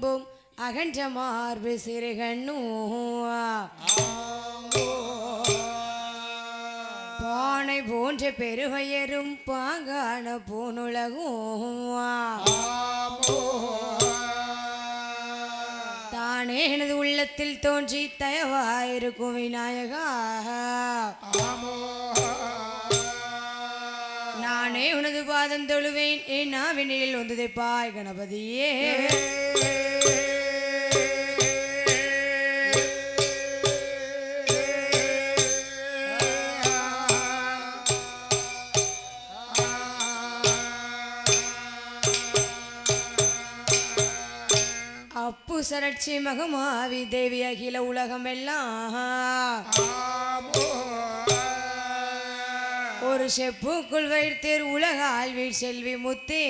அன்பும் அகன்ற மார்பு சிறுகண்ணுவா பானை போன்ற பெருவயரும் பாங்கான பூனுலகுவா தானே எனது உள்ளத்தில் தோன்றி தயவாயிருக்கும் விநாயகா. பாதம் தொழுவேன் என் நாவினில் பாய் கணபதியே அப்பு சரட்சி மகமாவி தேவி அகில உலகம் எல்லாம் ஒரு செப்புக்குள் வைத்தீர் உலக ஆழ்வீர் செல்வி முத்தே.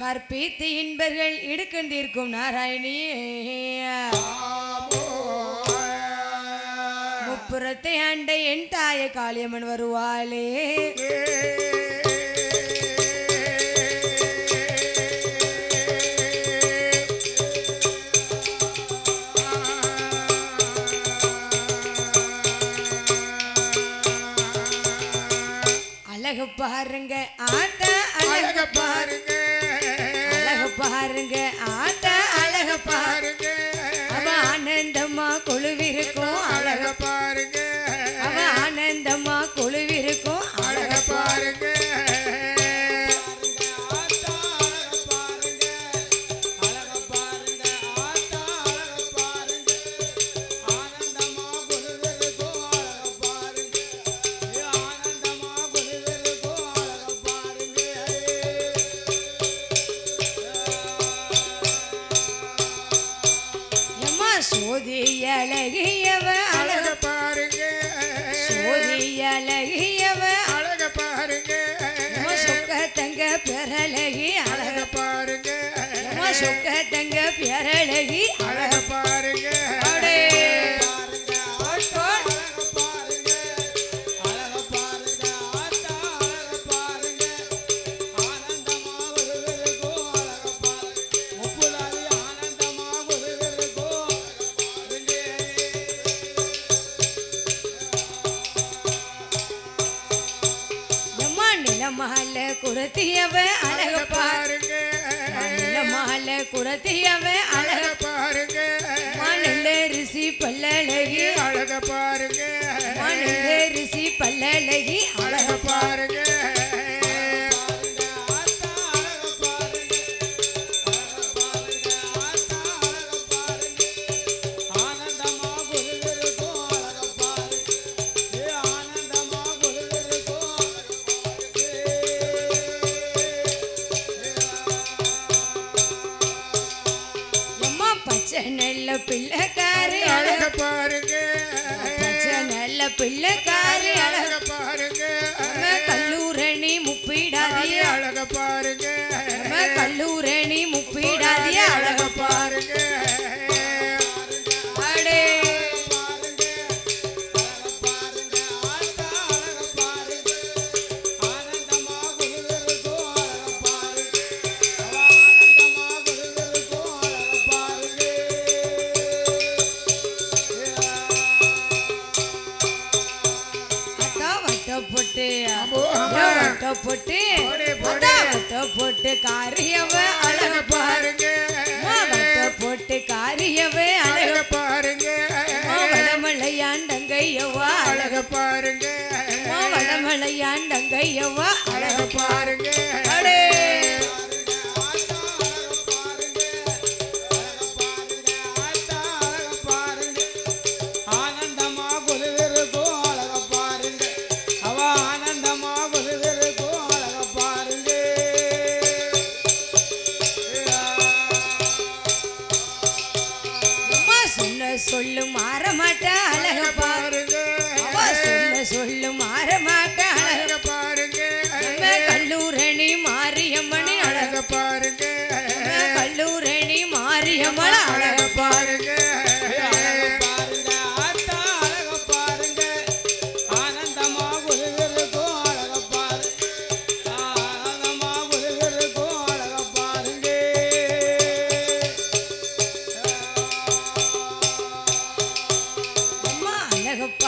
கற்பித்து இன்பர்கள் இடுக்கண்டிருக்கும் நாராயணியே. முப்புறத்தை ஆண்ட என் தாய காளியம்மன் வருவாளே. அழகு பாருங்க ஆத்த அழகு பாருங்க. அழகு பாருங்க ஆத்த அழகு பாருங்க. ஆனந்தமா கொழுவிருக்கும் அழகு அவ அழகியவ. எம்மா சொக்க தங்க பெறழகி அழகு எம்மா சொக்க தங்க பெறழகி பல்லழகி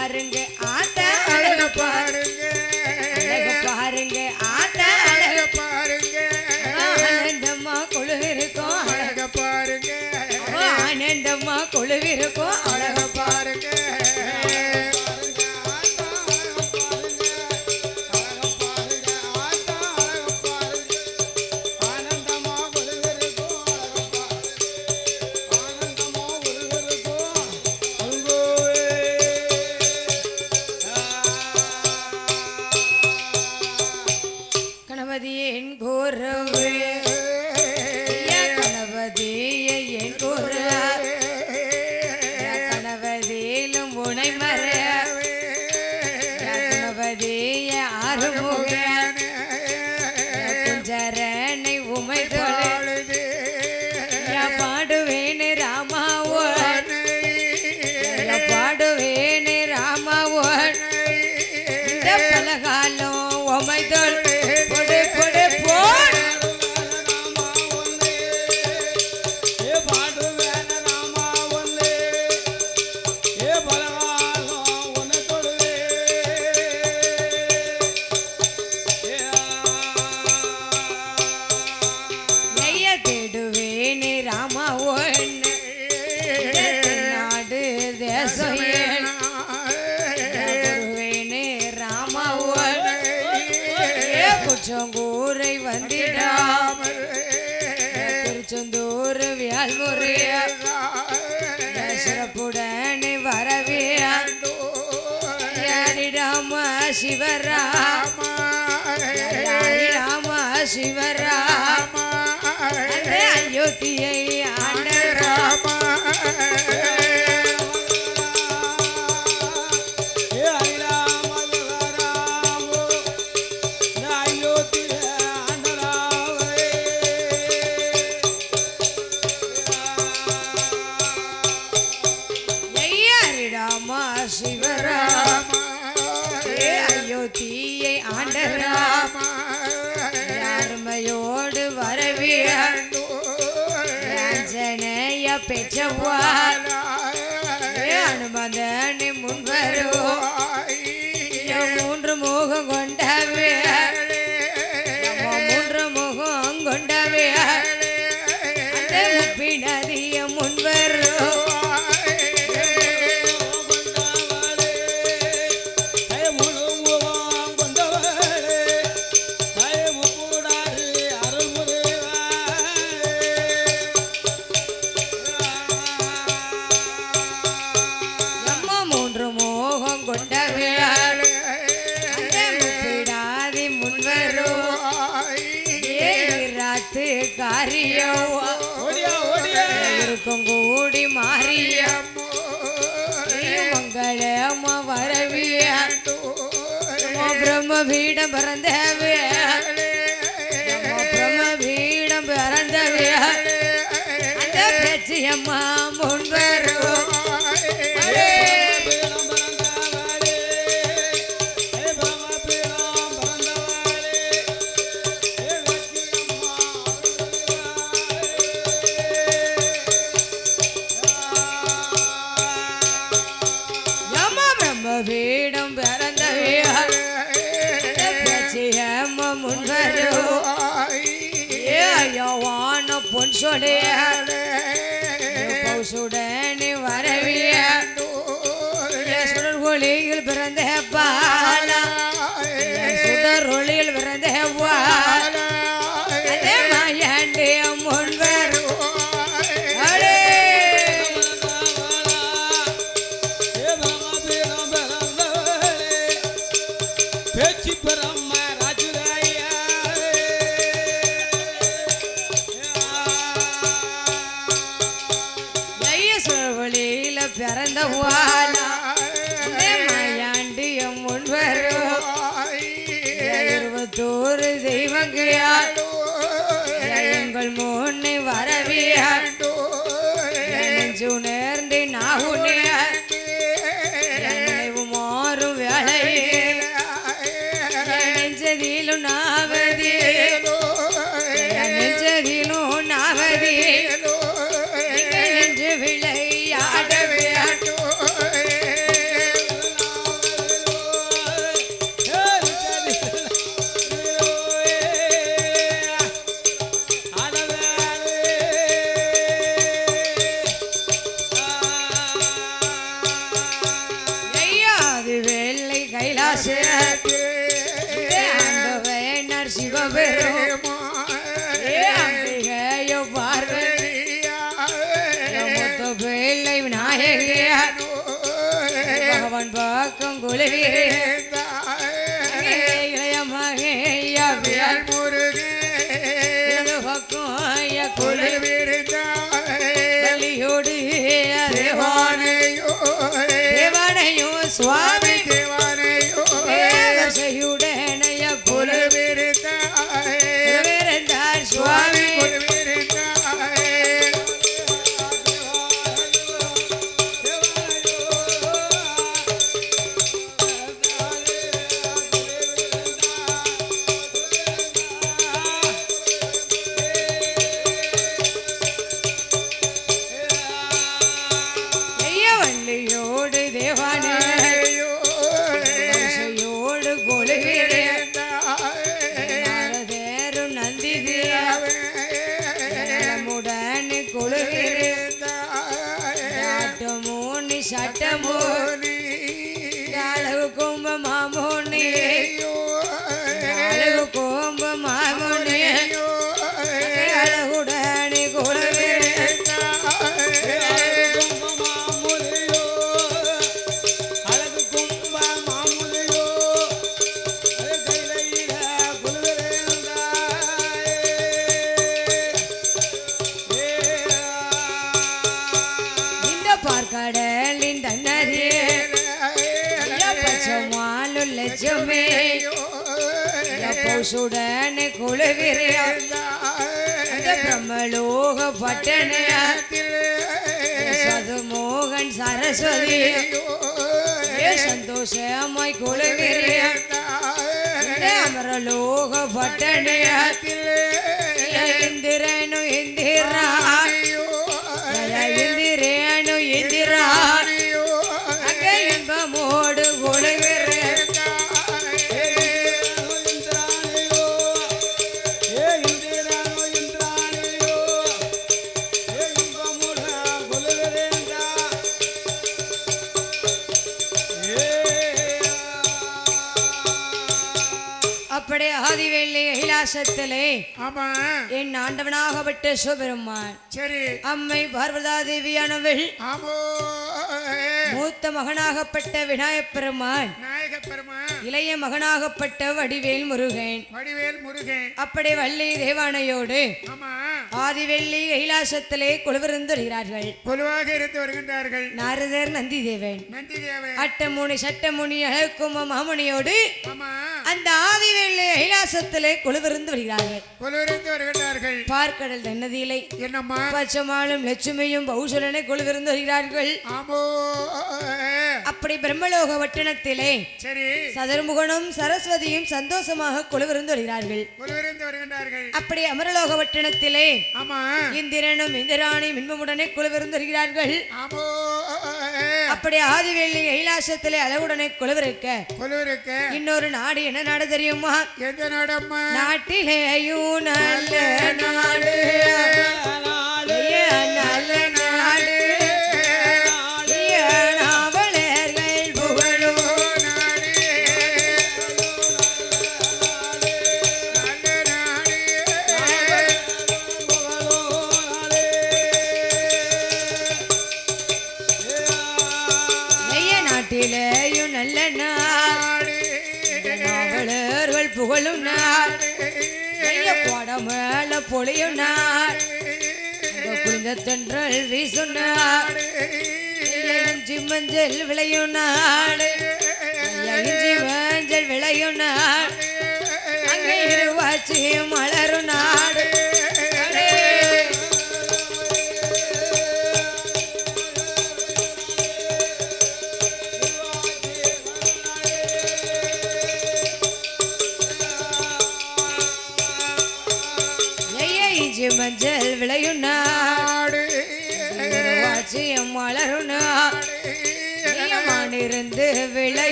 Arrende. Yeah. சிவராம. ராம சிவராம அயோத்தியை ஆண்ட ராமா போவார் அனுமதனி முன் வருவாய். மூன்று முகம் கொண்ட பிரமபீடம் பிறந்த பிரமபீடம் பிறந்த பிரச்சியம்மா ಶಿವಮಾಮ பிரம்மலோக பட்டண சதுமோகன் சரஸ்வதி. சந்தோஷமாய் இந்த அமரலோக பட்டண. இந்திரனு இந்திரா. கைலாசத்திலே ஆமா. என் ஆண்டவனாகப்பட்ட சிவபெருமான் சரி. அம்மை பார்வதா தேவியானவள் ஆமோ. மூத்த மகனாகப்பட்ட விநாயகப் பெருமான். நாயக பெருமா இளைய மகனாகப்பட்ட வடிவேல் முருகன். வடிவேல் முருகன். அப்படி வள்ளி தேவானையோடு ஆதிவெள்ளி கைலாசத்திலே குழுவிருந்துகிறார்கள் பொதுவாக இருந்து வருகின்றார்கள். நாரதர் நந்தி தேவன் நந்தி தேவன் அட்டமுனி சட்டமுனி அழகும மாமுனியோடு ஆமா. அந்த ஆதிவெள்ளி கைலாசத்திலே குழுவிருந்து வருகிறார்கள். பொதுவிருந்து வருகின்றார்கள். பார்க்கடல் தன்னதியிலை என்னம்மா? பச்சமாலும் லட்சுமியும் பௌசலனை குழுவிருந்து வருகிறார்கள். ஆமோ அப்படி பிரம்மலோக வட்டணத்திலே சரி. சதர்முகனும் சரஸ்வதியும் சந்தோஷமாக குழுவிருந்து வருகிறார்கள். பொதுவிருந்து வருகின்றார்கள். அப்படி அமரலோக வட்டணத்திலே ஆமா. இந்திரனும் இந்திராணியும் இன்பமுடனே குழுவிருந்து வருகிறார்கள். ஆமோ அப்படி ஆதிவெள்ளி கைலாசத்திலே அளவுடனே குழுவிருக்க பொதுவிருக்க இன்னொரு நாடு என்ன நாடு தெரியுமா? எந்த நாடம்மா? நாட்டிலேயும் நல்ல நாடு. நல்ல பொழியுனார். பொழியும் நாடு தென்றல் வீசும் இஞ்சி மஞ்சள் விளையும் இஞ்சி மஞ்சள் விளையும் அங்கே இருவாச்சி மலரும்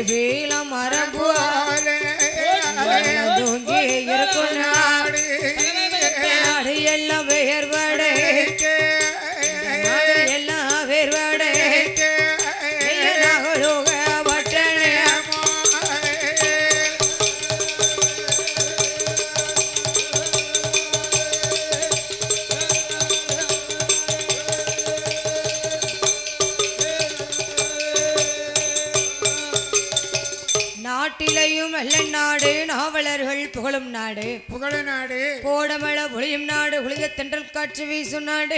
வாழ்க்கை ஒளித தென்றல் காற்று வீசும் நாடு.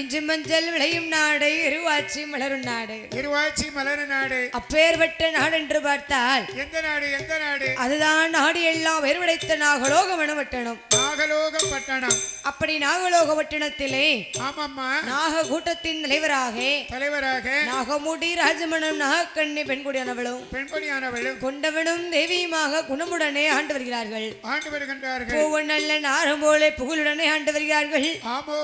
இஞ்சி மஞ்சள் விளையும் நாடு இருவாச்சி மலரும் நாடு. இருவாச்சி மலர நாடு. அப்பேர்பட்ட நாடு என்று பார்த்தால் எந்த நாடு எந்த நாடு? அதுதான் நாடு எல்லாம் வேறுபடைத்த நாகலோக வனவட்டணம் நாகலோக பட்டணம் அப்படி நாகலோக வட்டணத்திலே ஆமாம்மா. நாக கூட்டத்தின் தலைவராக தலைவராக நாகமுடி ராஜமணம் நாகக்கண்ணி பெண்குடியானவளும் பெண்பணியானவளும் கொண்டவனும் தேவியுமாக குணமுடனே ஆண்டு வருகிறார்கள். ஆண்டு வருகின்றார்கள். பூவன் நல்ல நாரம் போல புகழுடனே ஆண்டு வருகிறார்கள். ஆமோ.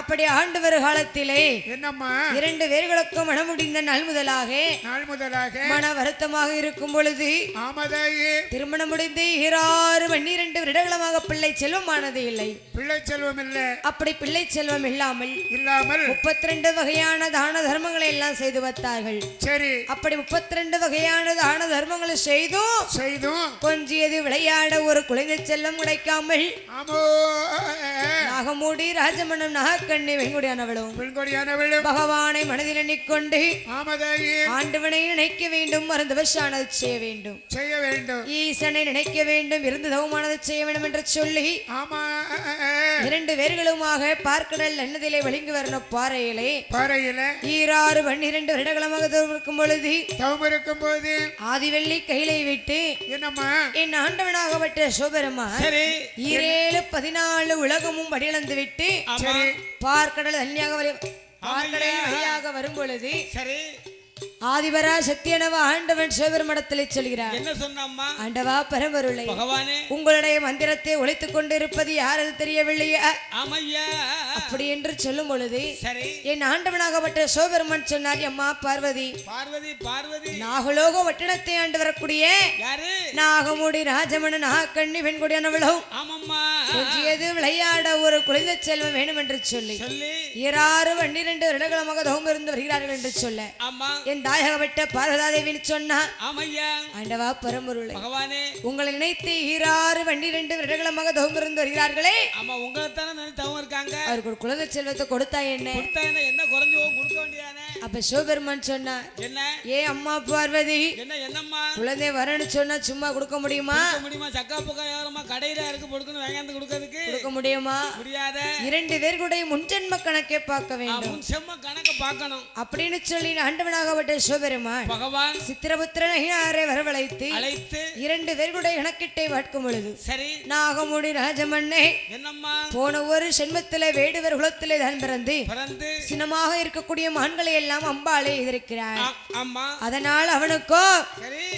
அப்படி ஆண்டு வரும் காலத்திலே என்னம்மா? இரண்டு பேர்களுக்கும் மனம் முடிந்த நாள் முதலாக நாள் முதலாக மன வருத்தமாக இருக்கும் பொழுது ஆமதாயே. திருமணம் முடிந்து ஈராறு பன்னிரண்டு வருடங்களமாக பிள்ளை செல்வமானது. இல்லை பிள்ளை செல்வம் இல்ல. அப்படி பிள்ளை செல்வம் இல்லாமல் இல்லாமல் முப்பத்தி ரெண்டு வகையான தான தர்மங்களை எல்லாம் செய்து வந்தார்கள் சரி. அப்படி முப்பத்தி ரெண்டு வகையான தான தர்மங்களை செய்தும் செய்தும் கொஞ்சியது விளையாட ஒரு குழந்தை செல்லம் கிடைக்காமல் ராஜமணம் நாகக்கண்ணி வெங்குடியானவளும். பெண்கொடியானவளும் பகவானை மனதில் எண்ணிக்கொண்டு ஆமதாயே. ஆண்டவனை நினைக்க வேண்டும் மறந்து வசானது செய்ய வேண்டும். செய்ய வேண்டும். ஈசனை நினைக்க வேண்டும் இருந்து தவமானது செய்ய வேண்டும் என்று சொல்லி ஆமா இரண்டு பேர்களுமாக பார்க்கடல் எண்ணதிலே வலிங்கு வரணும் பாறையிலே பாறையில ஈராறு பன்னிரண்டு வருடங்களமாக இருக்கும் பொழுது தவம் இருக்கும் போது ஆதிவெள்ளி கையிலை விட்டு என்னம்மா? என் ஆண்டவனாகப்பட்ட சிவபெருமா ஈரேழு பதினாலு உலகமும் வடியிழந்து விட்டு பார்க்கடல் வரி பார்க்கடல் வழியாக வரும் பொழுது சரி. ஆதிபரா சத்தியனவ ஆண்டவன் சிவபெருமடத்திலே சொல்கிறார். என்ன சொன்னம்மா? ஆண்டவா பரம்பொருளை பகவானே. உங்களுடைய மந்திரத்தை ஒழித்துக் கொண்டிருப்பது யார் அது தெரியவில்லையா? ஆமையா. அப்படி என்று சொல்லும் பொழுது சரி. என் ஆண்டவனாகப்பட்ட சிவபெருமன் சொன்னார் அம்மா பார்வதி பார்வதி பார்வதி. நாகலோக வட்டணத்தை ஆண்டு வரக்கூடிய யாரு? நாகமுடி ராஜமண நாகக்கண்ணி பெண்குடியானவளும் ஆமாம்மா. கொஞ்சியது விளையாட ஒரு குழந்தை செல்வம் வேணும் என்று சொல்லி சொல்லி. இராறு பன்னிரண்டு வருடங்களமாக தவம் இருந்து வருகிறார்கள் என்று சொல்ல ஆமா. என் பார்வதாதேவின்னு சொன்னா ஆமையா? ஆண்டவா பரம்பொருளை பகவானே. உங்களை நினைத்து ஈராறு பன்னிரண்டு வருடங்களமாக தவம் இருந்து வருகிறார்களே. ஆமா உங்களை தானே நினைத்தவங்க இருக்காங்க. அவருக்கு குழந்தை செல்வத்தை கொடுத்தா என்ன? கொடுத்தா என்ன? என்ன குறைஞ்சு போகும்? கொடுக்க வேண்டியதானே? அப்ப சிவபெருமான் என்ன? ஏ அம்மா பார்வதி என்ன என்னம்மா? குழந்தை வரேன்னு சொன்னா சும்மா கொடுக்க முடியுமா? முடியுமா? சக்கா புக்கா யாரம்மா கடையில இருக்கு பொடுக்கணும் வேங்காந்து கொடுக்கறதுக்கு? கொடுக்க முடியுமா? முடியாத. இரண்டு பேர்களுடைய முன்ஜென்ம கணக்கை பார்க்க வேண்டும். முன் செம்ம கணக்க பார்க்கணும். அப்படின்னு சொல்லி ஆண்டவனாகப்பட்ட சிவபெருமான் பகவான் சித்திரபுத்திரனை வரவழைத்து அழைத்து இரண்டு பேர்களுடைய கணக்கிட்டை பார்க்கும் பொழுது சரி. நாகமுடி ராஜமண்ணே என்னம்மா? போன ஒரு சென்மத்திலே வேடுவர் குலத்திலே தான் பிறந்து பிறந்து சினமாக இருக்கக்கூடிய மான்களை எல்லாம் அம்பாளே எதிர்க்கிறார். ஆமா. அதனால் அவனுக்கோ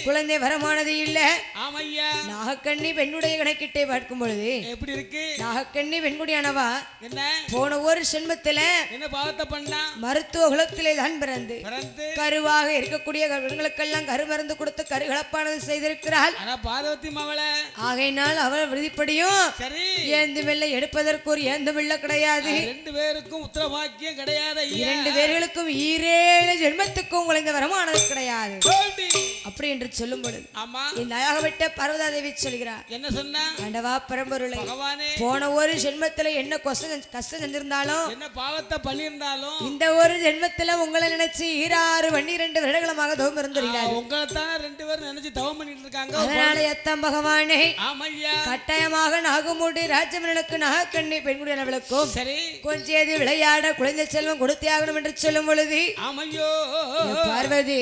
குழந்தை வரமானது இல்ல. ஆமையா? நாகக்கண்ணி பெண்ணுடைய கணக்கிட்டை பார்க்கும் பொழுது எப்படி இருக்கு? நாகக்கண்ணி பெண்குடியானவா? என்ன? போன ஒரு சென்மத்தில என்ன பாவத்தை பண்ணா? மருத்துவ குலத்திலே தான் பிறந்து பிறந்து கருவாக இருக்கக்கூடிய பெண்களுக்கெல்லாம் கருமருந்து கொடுத்து கருகலப்பானது செய்திருக்கிறாள். பார்வதி மவளை ஆகையினால் அவள் விதிப்படியும் சரி. ஏந்து வெள்ள எடுப்பதற்கு ஒரு ஏந்து வெள்ள கிடையாது ரெண்டு பேருக்கும் உத்தரவாக்கியம் கிடையாது. இரண்டு பேர்களுக்கும் ஈரேழு ஜென்மத்துக்கும் குழந்தை வரமானது கிடையாது. அப்படி என்று சொல்லும் பொழுது ஆமா. இந்த அழகவிட்ட பர்வதாதேவி சொல்கிறார் என்ன சொன்னா? ஆண்டவா பரம்பொருளை போன ஒரு ஜென்மத்துல என்ன கஷ்டம் கஷ்டம் செஞ்சிருந்தாலும் என்ன பாவத்தை பண்ணியிருந்தாலும் இந்த ஒரு ஜென்மத்துல உங்களை நினைச்சு ஈராறு பன்னிரண்டு வருடங்களமாக தவம் இருந்திருக்கிறார் உங்களை தானே ரெண்டு பேரும் நினைச்சு தவம் பண்ணிட்டு இருக்காங்க அதனால எத்தம் பகவானே கட்டாயமாக நாகமூடி ராஜமணனுக்கு நாகக்கண்ணி பெண்குடியினவளுக்கும் சரி. கொஞ்சேது விளையாட குழந்தை செல்வம் கொடுத்தியாகணும் என்று சொல்லும் பொழுது பார்வதி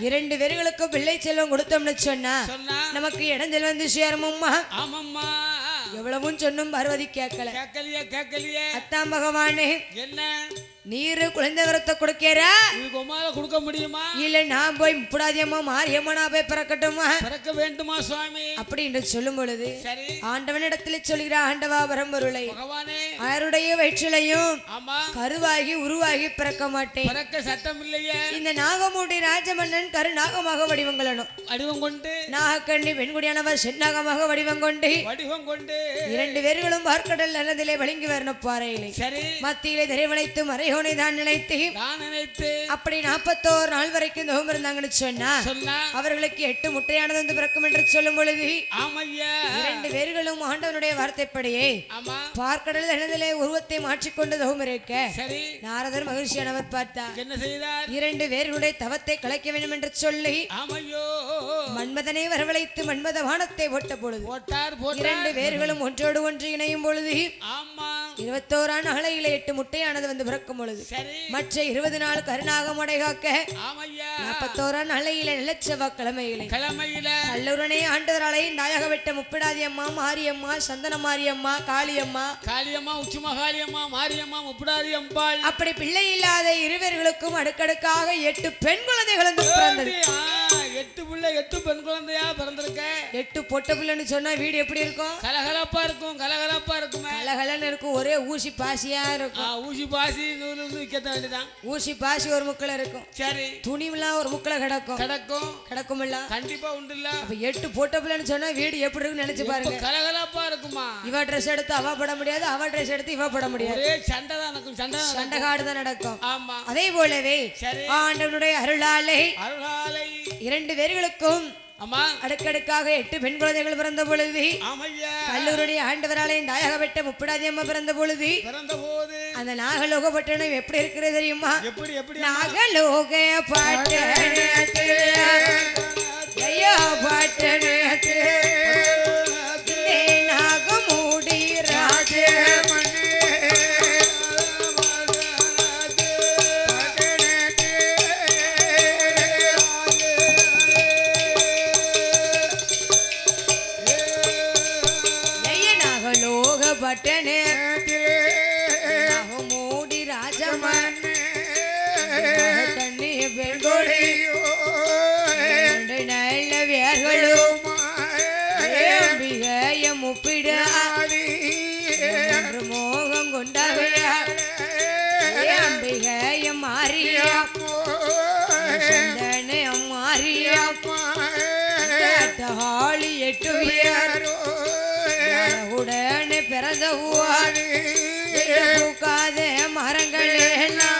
இரண்டு பேர்களுக்கும் பிள்ளை செல்வம் கொடுத்தோம்னு சொன்னா நமக்கு இடைஞ்சல் வந்து சேருமம்மா ஆமாம்மா. எவ்வளவும் சொன்னும் பார்வதி கேட்கல. கேட்கலையே கேட்கலையே. அத்தாம் பகவானே. என்ன? நீரு குழந்தை வரத்தை கொடுக்கிறா உமால கொடுக்க முடியுமா? இல்ல நான் போய் முப்படாதியம்மா மாரியம்மனா போய் பிறக்கட்டுமா பிறக்க வேண்டுமா சுவாமி? அப்படி என்று சொல்லும் பொழுது ஆண்டவனிடத்தில் சொல்கிற ஆண்டவா பரம்பொருளை பகவானே. யாருடைய வயிற்றிலையும் கருவாகி உருவாகி பிறக்க மாட்டேன். பிறக்க சட்டம் இல்லையே. இந்த நாகமூடி ராஜமன்னன் கரு நாகமாக வடிவங்களனும் வடிவம் கொண்டு. நாகக்கண்ணி பெண்குடியானவர் சென்னாகமாக வடிவம் கொண்டு. வடிவம் கொண்டு. இரண்டு பேர்களும் பார்க்கடல் நல்லதிலே வழங்கி வரணும் பாறையிலே. சரி. மத்தியிலே திரைவளைத்து மறையோடு உன்னை தான் நினைத்து நான் நினைத்து அப்படி நாற்பத்தோரு நாள் வரைக்கும் தவம் இருந்தாங்கன்னு சொன்னா அவர்களுக்கு எட்டு முட்டையானது வந்து பிறக்கும் என்று சொல்லும் பொழுது இரண்டு பேர்களும் ஆண்டவனுடைய வார்த்தைப்படியே ஆமா. பார்க்கடல் எனதிலே உருவத்தை மாற்றிக்கொண்டு தவம் இருக்க சரி. நாரதர் மகிழ்ச்சியானவர் பார்த்தார். என்ன செய்தார்? இரண்டு பேர்களுடைய தவத்தை கலைக்க வேண்டும் என்று சொல்லி மன்மதனை வரவழைத்து மன்மத வானத்தை போட்ட பொழுது இரண்டு பேர்களும் ஒன்றோடு ஒன்று இணையும் பொழுது ஆமா. இருபத்தோரான் நாளையில எட்டு முட்டையானது வந்து பிறக்கும் பொழுது. மற்ற இருபது நாள் கருணாக முடைகாக்க ஆமையா. நாற்பத்தோரான் நாளையில நிலச்செவ்வா கிழமையிலே. கிழமையில. கல்லூரனே ஆண்டவராலை நாயக வெட்ட முப்பிடாதி அம்மா மாரியம்மா சந்தன மாரியம்மா காளியம்மா. காளியம்மா உச்சிமா காளியம்மா மாரியம்மா முப்படாதி அம்பாள் அப்படி பிள்ளை இல்லாத இருவர்களுக்கும் அடுக்கடுக்காக எட்டு பெண் குழந்தைகள் வந்து பிறந்தது எட்டு பிள்ளை எட்டு பெண் குழந்தையா பிறந்திருக்க? எட்டு பொட்ட பிள்ளைன்னு சொன்னா வீடு எப்படி இருக்கும்? கலகலப்பா இருக்கும் கலகலப்பா இருக்குமே. கலகலன்னு இருக்கும் ஒரே ஊசி பாசியா இருக்கும். ஊசி பாசி நூறு விற்க வேண்டியதான் ஊசி பாசி ஒரு முக்கில் இருக்கும். சரி. துணிமெல்லாம் ஒரு முக்கில் கிடக்கும். கிடக்கும். கிடக்குமில்ல? கண்டிப்பா உண்டுல்ல அப்ப எட்டு பொட்ட பிள்ளைன்னு சொன்னா வீடு எப்படி இருக்குன்னு நினைச்சு பாருங்க. கலகலப்பா இருக்குமா? இவ ட்ரெஸ் எடுத்து அவ பட முடியாது அவ ட்ரெஸ் எடுத்து இவ பட முடியாது. சண்டை தான் நடக்கும் சண்டை நடக்கும். சண்டைகாடு தான் நடக்கும். ஆமா. அதே போலவே ஆண்டவனுடைய அருளாலே அருளாலை. இரண்டு பேர்களுக்கும் அடுக்கடுக்காக எட்டு பெண் குழந்தைகள் பிறந்த பொழுது கல்லூருடைய ஆண்டவராலே தாயக வெட்ட முப்பிடாதி அம்மா பிறந்த பொழுது அந்த நாகலோக பட்டணம் எப்படி இருக்கிறது தெரியுமா? நாகலோக பட்டணத்தில் ஐயா உடனே பிறந்த ஊர். பூக்காத மரங்கள் எல்லாம்